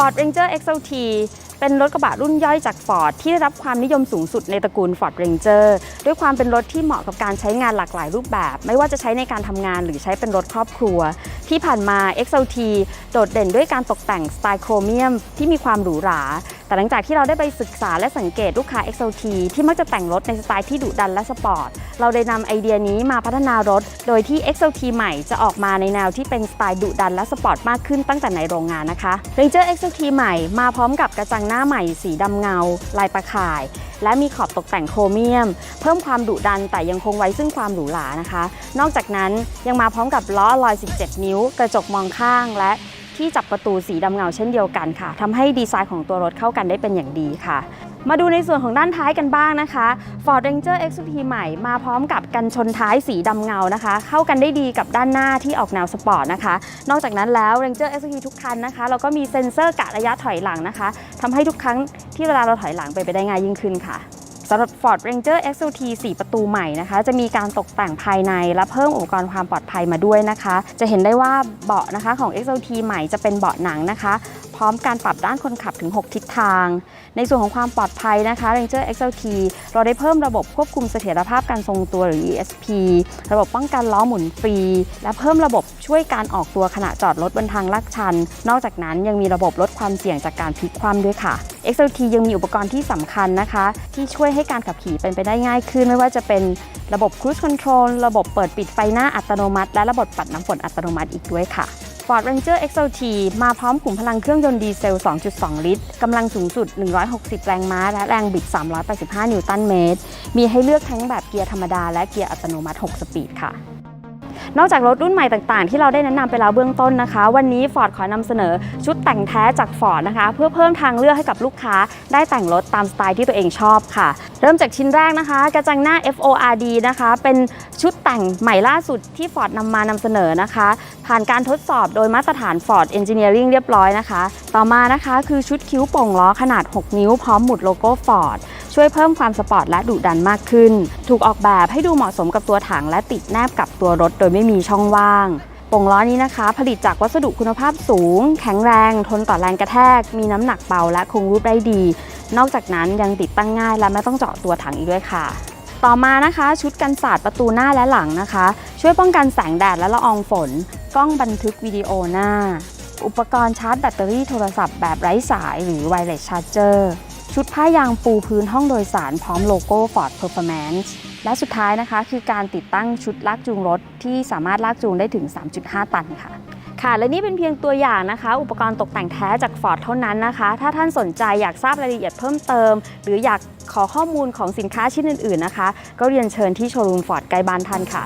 Ford Ranger XLT เป็นรถกระบะรุ่นย่อยจาก Ford ที่ได้รับความนิยมสูงสุดในตระกูล Ford Ranger ด้วยความเป็นรถที่เหมาะกับการใช้งานหลากหลายรูปแบบ ไม่ว่าจะใช้ในการทำงานหรือใช้เป็นรถครอบครัว ที่ผ่านมา XLT โดดเด่นด้วยการตกแต่งสไตล์โครเมียมที่มีความหรูหรา แต่หลังจากที่เราได้ไปศึกษาและสังเกตลูกค้า XLT ที่มักจะแต่งรถในสไตล์ที่ดุดันและสปอร์ต เราได้นำไอเดียนี้มาพัฒนารถ โดยที่ XLT ใหม่จะออกมาในแนวที่เป็นสไตล์ดุดันและสปอร์ตมากขึ้นตั้งแต่ในโรงงานนะคะ Ranger XLT ใหม่มาพร้อมกับกระจังหน้าใหม่สีดำเงา ลายประข่าย และมีขอบตกแต่งโครเมียม เพิ่มความดุดันแต่ยังคงไว้ซึ่งความหรูหรานะคะ นอกจากนั้นยังมาพร้อมกับล้อลอย 17 นิ้ว กระจกมองข้างและ ที่จับประตูสีดำเงาเช่นเดียวกันค่ะทำให้ดีไซน์ของตัวรถเข้ากันได้เป็นอย่างดีค่ะ มาดูในส่วนของด้านท้ายกันบ้างนะคะ Ford Ranger XLT ใหม่มาพร้อมกับกันชนท้ายสีดำเงานะคะ เข้ากันได้ดีกับด้านหน้าที่ออกแนวสปอร์ตนะคะ นอกจากนั้นแล้ว Ranger XLT ทุกคันนะคะเราก็มีเซ็นเซอร์กะระยะถอยหลังนะคะทำให้ทุกครั้งที่เวลาเราถอยหลังไปไปได้ง่ายยิ่งขึ้นค่ะ สำหรับ Ford Ranger XLT 4 ประตูใหม่นะคะ จะมีการตกแต่งภายในและเพิ่มอุปกรณ์ความปลอดภัยมาด้วยนะคะ จะเห็นได้ว่าเบาะนะคะของ XLT ใหม่จะเป็นเบาะหนังนะคะ พร้อมการปรับด้านคนขับถึง 6 ทิศทาง ในส่วนของความปลอดภัยนะคะ Ranger XLT เราได้เพิ่มระบบควบคุมเสถียรภาพการทรงตัวหรือ ESP ระบบป้องกันล้อหมุนฟรี และเพิ่มระบบช่วยการออกตัวขณะจอดรถบนทางลาดชัน นอกจากนั้นยังมีระบบลดความเสี่ยงจากการพลิกคว่ำด้วยค่ะ XLT ยังมีอุปกรณ์ที่สำคัญนะคะ ที่ช่วยให้การขับขี่เป็นไปได้ง่ายขึ้น ไม่ว่าจะเป็นระบบ Cruise Control ระบบเปิดปิดไฟหน้าอัตโนมัติ และระบบปัดน้ำฝนอัตโนมัติอีกด้วยค่ะ Ford Ranger XLT มาพร้อมขุมพลังเครื่องยนต์ดีเซล 2.2 ลิตร กำลังสูงสุด 160 แรงม้า และแรงบิด 385 นิวตันเมตร มีให้เลือกทั้งแบบเกียร์ธรรมดาและเกียร์อัตโนมัติ 6 สปีดค่ะ นอกจากรถรุ่นใหม่ต่างๆ ที่เราได้แนะนำไปแล้วเบื้องต้นนะคะ วันนี้ Ford ขอนำเสนอชุดแต่งแท้จาก Ford นะคะ เพื่อเพิ่มทางเลือกให้กับลูกค้า ได้แต่งรถตามสไตล์ที่ตัวเองชอบค่ะ เริ่มจากชิ้นแรกนะคะ กระจังหน้า FORD นะคะ เป็นชุดแต่งใหม่ล่าสุดที่ Ford นำมานำเสนอนะคะ ผ่านการทดสอบโดยมาตรฐาน Ford Engineering เรียบร้อยนะคะ ต่อมานะคะคือชุดคิ้วโป่งล้อขนาด 6 นิ้วพร้อมหมุดโลโก้ Ford ช่วยเพิ่มความสปอร์ตและดุดันมากขึ้น ถูกออกแบบให้ดูเหมาะสมกับตัวถังและติดแนบกับตัวรถโดยไม่มีช่องว่างโป่งล้อนี้นะคะ ผลิตจากวัสดุคุณภาพสูง แข็งแรง ทนต่อแรงกระแทก มีน้ำหนักเบาและคงรูปได้ดี นอกจากนั้นยังติดตั้งง่ายและไม่ต้องเจาะตัวถังอีกด้วยค่ะ ต่อมานะคะ ชุดกันศาสตร์ประตูหน้าและหลังนะคะ ช่วยป้องกันแสงแดดและละอองฝน กล้องบันทึกวิดีโอหน้า อุปกรณ์ชาร์จแบตเตอรี่โทรศัพท์แบบไร้สายหรือ wireless charger ชุดผ้ายางปูพื้นห้องโดยสารพร้อมโลโก้ Ford Performance และสุดท้ายนะคะคือการติดตั้งชุดลากจูงรถ ที่สามารถลากจูงได้ถึง 3.5 ตันค่ะค่ะ และนี่เป็นเพียงตัวอย่างนะคะ อุปกรณ์ตกแต่งแท้จาก Ford เท่านั้นนะคะ ถ้าท่านสนใจอยากทราบรายละเอียดเพิ่มเติม หรืออยากขอข้อมูลของสินค้าชิ้นอื่นๆนะคะ ก็เรียนเชิญที่โชว์รูม Ford ใกล้บ้านท่านค่ะ